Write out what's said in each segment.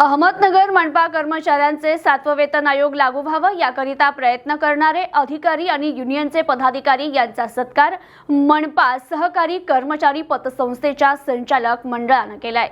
अहमदनगर मनपा कर्मचाऱ्यांचे सातवं वेतन आयोग लागू व्हावं याकरिता प्रयत्न करणारे अधिकारी आणि युनियनचे पदाधिकारी यांचा सत्कार मनपा सहकारी कर्मचारी पतसंस्थेच्या संचालक मंडळानं केलाय.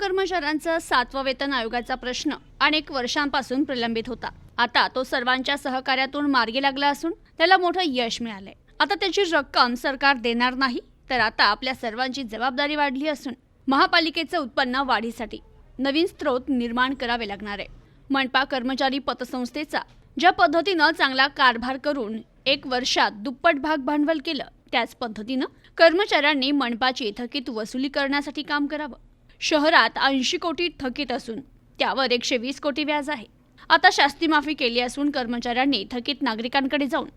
कर्मचाऱ्यांचा सातवा वेतन आयोगाचा प्रश्न अनेक वर्षांपासून प्रलंबित होता. आता तो सर्वांच्या सहकार्यातून मार्गी लागला असून त्याला मोठं यश मिळालंय. आता त्याची रक्कम सरकार देणार नाही तर आता आपल्या सर्वांची जबाबदारी वाढली असून महापालिकेचं उत्पन्न वाढीसाठी नवीन स्रोत निर्माण करावे लागणार आहे. मनपा कर्मचारी पतसंस्थेचा ज्या पद्धतीनं चांगला कारभार करून एक वर्षात दुप्पट भाग भांडवल केलं त्याच पद्धतीनं कर्मचाऱ्यांनी मनपाची थकीत वसुली करण्यासाठी काम करावं. शहरात ऐंशी कोटी थकीत असून त्यावर एकशे वीस कोटी व्याज आहे. आता शास्ती माफी केली असून कर्मचाऱ्यांनी थकीत नागरिकांकडे जाऊन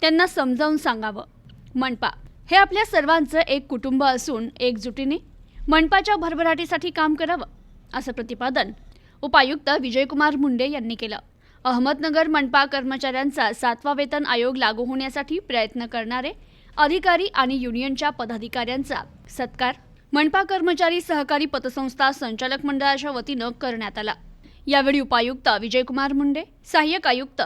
त्यांना समजावून सांगावं. मनपा हे आपल्या सर्वांचं एक कुटुंब असून एकजुटीने मनपाच्या भरभराटीसाठी काम करावं असं प्रतिपादन उपायुक्त विजयकुमार मुंडे यांनी केलं. अहमदनगर मनपा कर्मचाऱ्यांचा सातवा वेतन आयोग लागू होण्यासाठी प्रयत्न करणारे अधिकारी आणि युनियनच्या पदाधिकाऱ्यांचा सत्कार मनपा कर्मचारी सहकारी पतसंस्था संचालक मंडळाच्या वतीनं करण्यात आला. यावेळी उपायुक्त विजयकुमार मुंडे सहाय्यक आयुक्त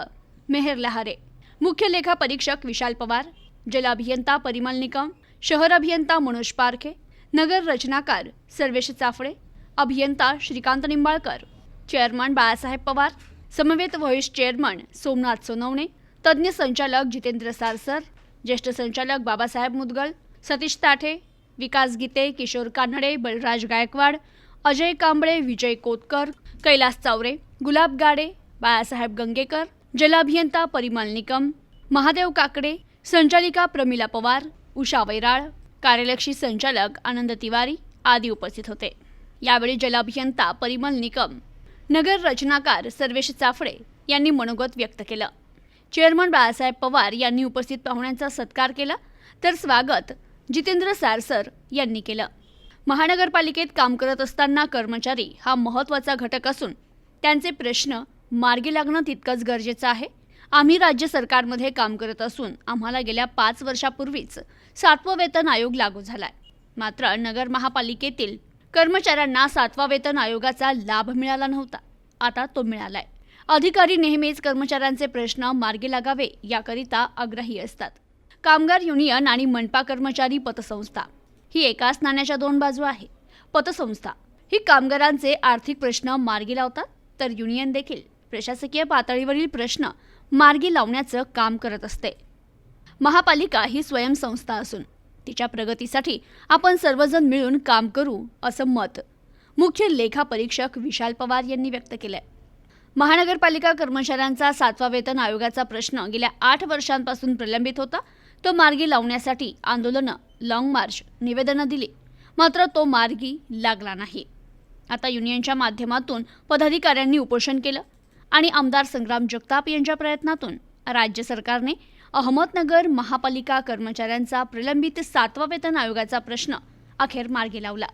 मेहर लहारे मुख्य लेखा परीक्षक विशाल पवार जलाभियंता परिमल निकम शहर अभियंता मनोज पारखे नगर रचनाकार सर्वेश चाफळे अभियंता श्रीकांत निंबाळकर चेअरमन बाळासाहेब पवार समवेत व्हॉइस चेअरमन सोमनाथ सोनवणे तज्ज्ञ संचालक जितेंद्र सारसर ज्येष्ठ संचालक बाबासाहेब मुदगल सतीश ताठे विकास गीते किशोर कानडे बलराज गायकवाड अजय कांबळे विजय कोतकर कैलास चावरे गुलाब गाडे बाळासाहेब गंगेकर जलाभियंता परिमल निकम महादेव काकडे संचालिका प्रमिला पवार उषा वैराळ कार्यलक्षी संचालक आनंद तिवारी आदी उपस्थित होते. यावेळी जलाभियंता परिमल निकम नगर रचनाकार सर्वेश चाफडे यांनी मनोगत व्यक्त केलं. चेअरमन बाळासाहेब पवार यांनी उपस्थित पाहुण्यांचा सत्कार केला. तर स्वागत जितेंद्र सारसर यांनी केलं. महानगरपालिकेत काम करत असताना कर्मचारी हा महत्त्वाचा घटक असून त्यांचे प्रश्न मार्गी लागणं तितकंच गरजेचं आहे. आम्ही राज्य सरकारमध्ये काम करत असून आम्हाला गेल्या पाच वर्षापूर्वीच सातवं वेतन आयोग लागू झालाय. मात्र नगर महापालिकेतील कर्मचाऱ्यांना सातवा वेतन आयोगाचा लाभ मिळाला नव्हता. आता तो मिळालाय. अधिकारी नेहमीच कर्मचाऱ्यांचे प्रश्न मार्गी लागावे याकरिता आग्रही असतात. कामगार युनियन आणि मनपा कर्मचारी पतसंस्था. ही एकाच नाण्याच्या दोन बाजू आहे. पतसंस्था. ही कामगारांचे आर्थिक प्रश्न मार्गी लावतात तर युनियन देखील प्रशासकीय पातळीवरील प्रश्न मार्गी लावण्याचं काम करत असते. महापालिका ही स्वयंसंस्था असून तिच्या प्रगतीसाठी आपण सर्वजण मिळून काम करू असं मत मुख्य लेखापरीक्षक विशाल पवार यांनी व्यक्त केलंय. महानगरपालिका कर्मचाऱ्यांचा सातवा वेतन आयोगाचा प्रश्न गेल्या आठ वर्षांपासून प्रलंबित होता तो मार्गी लावण्यासाठी आंदोलनं लाँग मार्च निवेदनं दिली. मात्र तो मार्गी लागला नाही. आता युनियनच्या माध्यमातून पदाधिकाऱ्यांनी उपोषण केलं आणि आमदार संग्राम जगताप यांच्या प्रयत्नातून राज्य सरकारने अहमदनगर महापालिका कर्मचाऱ्यांचा प्रलंबित सातवा वेतन आयोगाचा प्रश्न अखेर मार्गी लावला.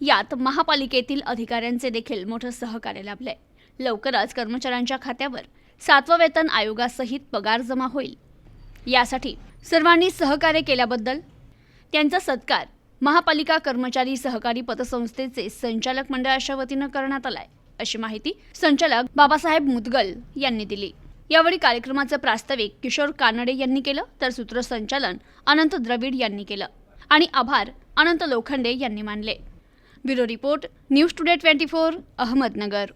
यात महापालिकेतील अधिकाऱ्यांचे देखील मोठं सहकार्य लाभलंय. लवकरच कर्मचाऱ्यांच्या खात्यावर सातवा वेतन आयोगासहित पगार जमा होईल. यासाठी सर्वांनी सहकार्य केल्याबद्दल त्यांचा सत्कार महापालिका कर्मचारी सहकारी पतसंस्थेचे संचालक मंडळाच्या वतीनं करण्यात आलाय अशी माहिती संचालक बाबासाहेब मुदगल यांनी दिली. यावेळी कार्यक्रमाचं प्रास्ताविक किशोर कानडे यांनी केलं तर सूत्रसंचालन अनंत द्रविड यांनी केलं आणि आभार अनंत लोखंडे यांनी मानले. Bureau report news today twenty four Ahmednagar.